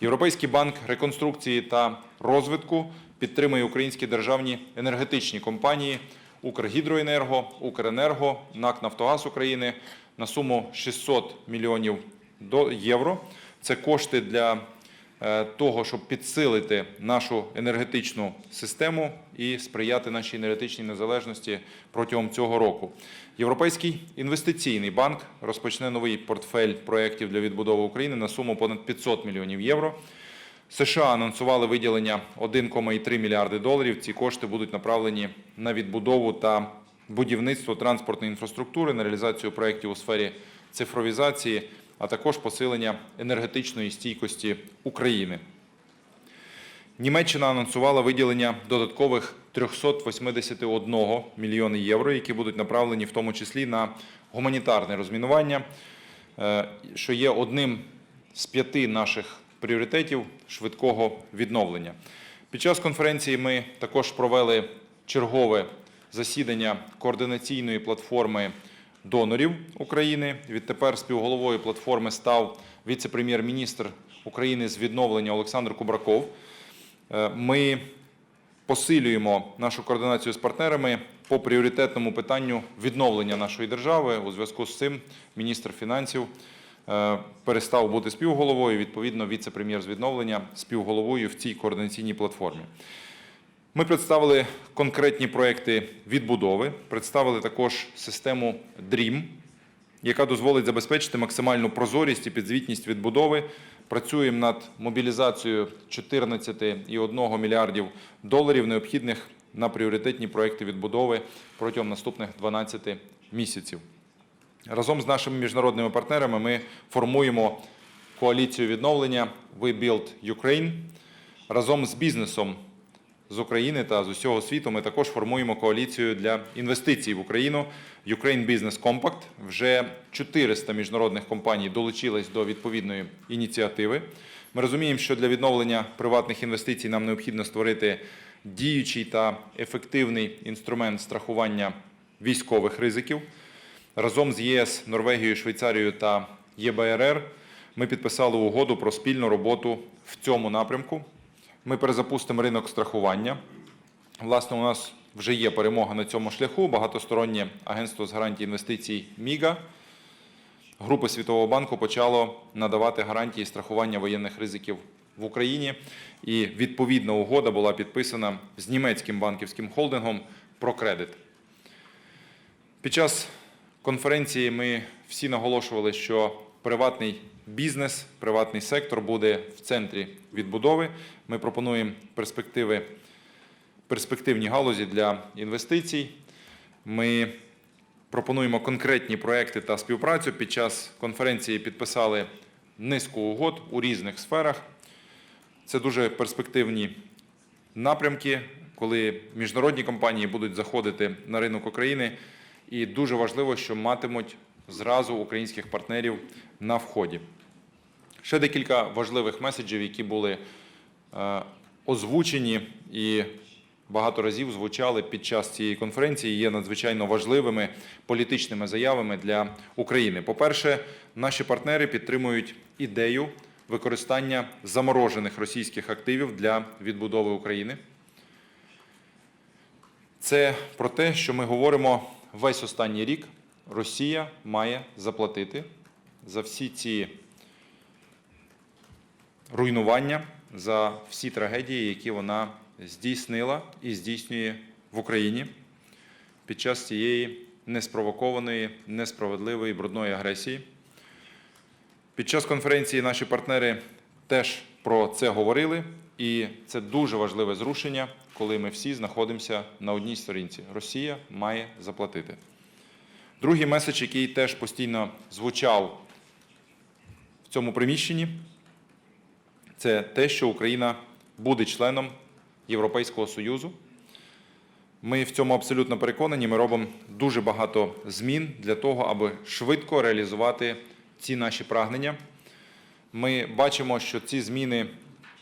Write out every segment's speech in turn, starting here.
Європейський банк реконструкції та розвитку підтримує українські державні енергетичні компанії Укргідроенерго, Укренерго, НАК Нафтогаз України на суму 600 мільйонів євро. Це кошти для того, щоб підсилити нашу енергетичну систему і сприяти нашій енергетичній незалежності протягом цього року. Європейський інвестиційний банк розпочне новий портфель проєктів для відбудови України на суму понад 500 мільйонів євро. США анонсували виділення 1,3 мільярди доларів. Ці кошти будуть направлені на відбудову та будівництво транспортної інфраструктури, на реалізацію проєктів у сфері цифровізації, а також посилення енергетичної стійкості України. Німеччина анонсувала виділення додаткових 381 мільйони євро, які будуть направлені в тому числі на гуманітарне розмінування, е, що є одним з п'яти наших пріоритетів швидкого відновлення. Під час конференції ми також провели чергове засідання координаційної платформи донорів України. Відтепер співголовою платформи став віце-прем'єр-міністр України з відновлення Олександр Кубраков. Е, Ми посилюємо нашу координацію з партнерами по пріоритетному питанню відновлення нашої держави. У зв'язку з цим міністр фінансів е, перестав бути співголовою. Відповідно, віце-прем'єр з відновлення співголовою в цій координаційній платформі. Ми представили конкретні проекти відбудови, представили також систему DREAM, яка дозволить забезпечити максимальну прозорість і підзвітність відбудови. Працюємо над мобілізацією 14,1 мільярдів доларів, необхідних на пріоритетні проекти відбудови протягом наступних 12 місяців. Разом з нашими міжнародними партнерами ми формуємо коаліцію відновлення We Build Ukraine. Разом з бізнесом з України та з усього світу ми також формуємо коаліцію для інвестицій в Україну Ukraine Business Compact. Вже 400 міжнародних компаній долучились до відповідної ініціативи. Ми розуміємо, що для відновлення приватних інвестицій нам необхідно створити діючий та ефективний інструмент страхування військових ризиків. Разом з ЄС, Норвегією, Швейцарією та ЄБРР ми підписали угоду про спільну роботу в цьому напрямку. Ми перезапустимо ринок страхування. Власне, у нас вже є перемога на цьому шляху. Багатостороннє агентство з гарантій інвестицій МІГА групи Світового банку почало надавати гарантії страхування воєнних ризиків в Україні. І відповідна угода була підписана з німецьким банківським холдингом «Прокредит». Під час конференції ми всі наголошували, що приватний бізнес, приватний сектор буде в центрі відбудови. Ми пропонуємо перспективи, перспективні галузі для інвестицій. Ми пропонуємо конкретні проекти та співпрацю. Під час конференції підписали низку угод у різних сферах. Це дуже перспективні напрямки, коли міжнародні компанії будуть заходити на ринок України. І дуже важливо, що матимуть зразу українських партнерів на вході. Ще декілька важливих меседжів, які були е, озвучені і багато разів звучали під час цієї конференції, є надзвичайно важливими політичними заявами для України. По-перше, наші партнери підтримують ідею використання заморожених російських активів для відбудови України. Це про те, що ми говоримо весь останній рік. Росія має заплатити за всі ці руйнування, за всі трагедії, які вона здійснила і здійснює в Україні під час цієї неспровокованої, несправедливої брудної агресії. Під час конференції наші партнери теж про це говорили, і це дуже важливе зрушення, коли ми всі знаходимося на одній сторінці. Росія має заплатити. Другий меседж, який теж постійно звучав в цьому приміщенні, це те, що Україна буде членом Європейського Союзу. Ми в цьому абсолютно переконані. Ми робимо дуже багато змін для того, аби швидко реалізувати ці наші прагнення. Ми бачимо, що ці зміни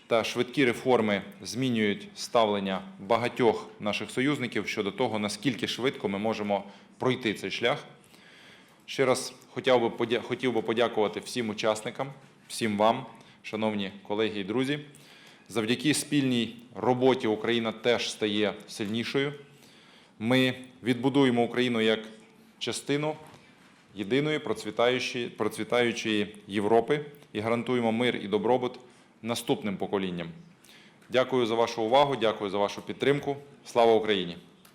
та швидкі реформи змінюють ставлення багатьох наших союзників щодо того, наскільки швидко ми можемо пройти цей шлях. Ще раз хотів би, подякувати всім учасникам, всім вам, шановні колеги і друзі. Завдяки спільній роботі Україна теж стає сильнішою. Ми відбудуємо Україну як частину єдиної процвітаючої, процвітаючої Європи і гарантуємо мир і добробут наступним поколінням. Дякую за вашу увагу, дякую за вашу підтримку. Слава Україні!